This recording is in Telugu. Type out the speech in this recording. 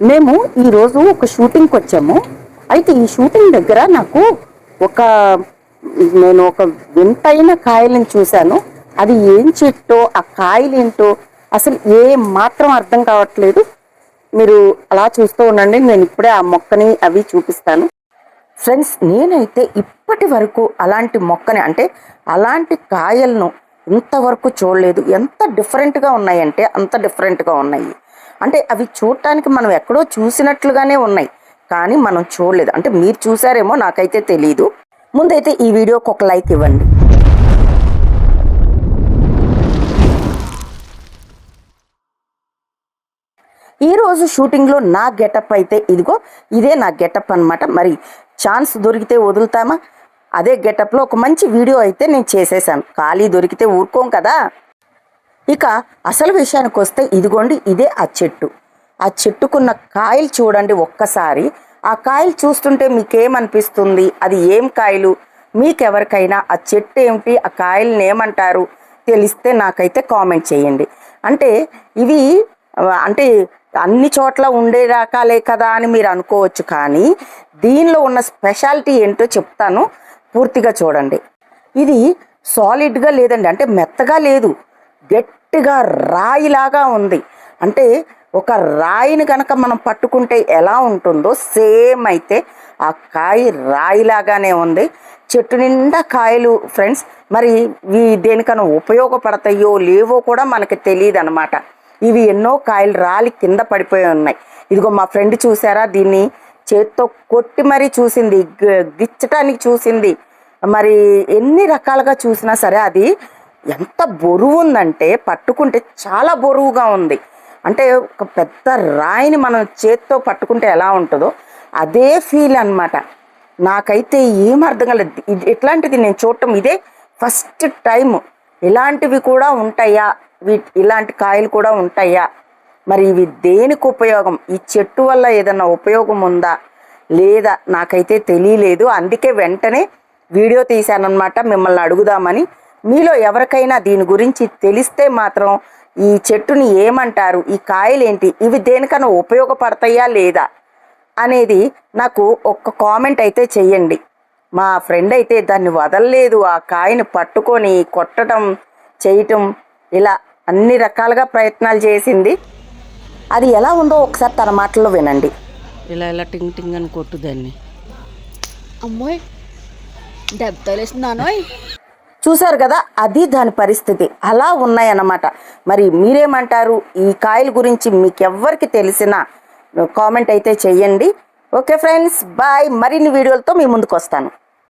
మేము ఈరోజు ఒక షూటింగ్కి వచ్చాము. అయితే ఈ షూటింగ్ దగ్గర నాకు ఒక నేను ఒక వింతైన కాయలను చూశాను. అది ఏం చెట్టో ఆ కాయలు ఏంటో అసలు ఏ మాత్రం అర్థం కావట్లేదు. మీరు అలా చూస్తూ ఉండండి నేను ఇప్పుడే ఆ మొక్కని అవి చూపిస్తాను. ఫ్రెండ్స్ నేనైతే ఇప్పటి వరకు అలాంటి మొక్కని అంటే అలాంటి కాయలను ఇంతవరకు చూడలేదు. ఎంత డిఫరెంట్గా ఉన్నాయంటే అంత డిఫరెంట్గా ఉన్నాయి. అంటే అవి చూడటానికి మనం ఎక్కడో చూసినట్లుగానే ఉన్నాయి. కానీ మనం చూడలేదు. అంటే మీరు చూసారేమో నాకైతే తెలియదు ముందైతే ఈ వీడియోకి ఒక లైక్ ఇవ్వండి. ఈరోజు షూటింగ్లో నా గెటప్ అయితే ఇదిగో ఇదే నా గెటప్ అన్నమాట. మరి ఛాన్స్ దొరికితే వదులుతామా? అదే గెటప్లో ఒక మంచి వీడియో అయితే నేను చేసేసాను ఖాళీ దొరికితే ఊరుకోం కదా? ఇక అసలు విషయానికి వస్తే ఇదిగోండి ఇదే ఆ చెట్టు. ఆ చెట్టుకున్న కాయలు చూడండి ఒక్కసారి. ఆ కాయలు చూస్తుంటే మీకేమనిపిస్తుంది? అది ఏం కాయలు? మీకెవరికైనా ఆ చెట్టు ఏమిటి? ఆ కాయలను ఏమంటారు? తెలిస్తే నాకైతే కామెంట్ చేయండి. అంటే ఇవి అంటే అన్ని చోట్ల ఉండే రకాలే కదా అని మీరు అనుకోవచ్చు కానీ దీనిలో ఉన్న స్పెషాలిటీ ఏంటో చెప్తాను. పూర్తిగా చూడండి. ఇది సాలిడ్గా లేదండి. అంటే మెత్తగా లేదు. గట్టిగా రాయిలాగా ఉంది. అంటే ఒక రాయిని కనుక మనం పట్టుకుంటే ఎలా ఉంటుందో సేమ్ అయితే ఆ కాయ రాయిలాగానే ఉంది. చెట్టు నిండా కాయలు ఫ్రెండ్స్. మరి ఇవి దేనికన్నా ఉపయోగపడతాయో లేవో కూడా మనకి తెలియదు అనమాట ఇవి ఎన్నో కాయలు రాలి కింద పడిపోయి ఉన్నాయి. ఇదిగో మా ఫ్రెండ్ చూసారా? దీన్ని చేత్తో కొట్టి మరీ చూసింది. గిచ్చటానికి చూసింది. మరి ఎన్ని రకాలుగా చూసినా సరే అది ఎంత బరువు ఉందంటే పట్టుకుంటే చాలా బరువుగా ఉంది. అంటే ఒక పెద్ద రాయిని మనం చేత్తో పట్టుకుంటే ఎలా ఉంటుందో అదే ఫీల్ అన్నమాట. నాకైతే ఏం అర్థం కాలేదు. ఇట్లాంటిది నేను చూడటం ఇదే ఫస్ట్ టైం ఇలాంటివి కూడా ఉంటాయా? వీ ఇలాంటి కాయలు కూడా ఉంటాయా? మరి ఇవి దేనికి ఉపయోగం? ఈ చెట్టు వల్ల ఏదన్నా ఉపయోగం ఉందా? లేదా నాకైతే తెలియలేదు. అందుకే వెంటనే వీడియో తీశానన్నమాట. మిమ్మల్ని అడుగుదామని మీలో ఎవరికైనా దీని గురించి తెలిస్తే మాత్రం ఈ చెట్టుని ఏమంటారు? ఈ కాయలు ఏంటి ఇవి దేనికన్నా ఉపయోగపడతాయా లేదా? అనేది నాకు ఒక్క కామెంట్ అయితే చెయ్యండి. మా ఫ్రెండ్ అయితే దాన్ని వదలలేదు. ఆ కాయని పట్టుకొని కొట్టడం చేయటం ఇలా అన్ని రకాలుగా ప్రయత్నాలు చేసింది. అది ఎలా ఉందో ఒకసారి తన మాటల్లో వినండి. ఇలా ఇలా టింగ్ టింగ్ అని కొట్టు దాన్ని. అమ్మోయ్ దెబ్బ తగిలేసిందానోయ్ చూశారు కదా? అది దాని పరిస్థితి. అలా ఉన్నాయన్నమాట. మరి మీరేమంటారు? ఈ కాయల గురించి మీకెవ్వరికి తెలిసిన కామెంట్ అయితే చెయ్యండి. Okay friends bye. మరిన్ని వీడియోలతో మీ ముందుకు వస్తాను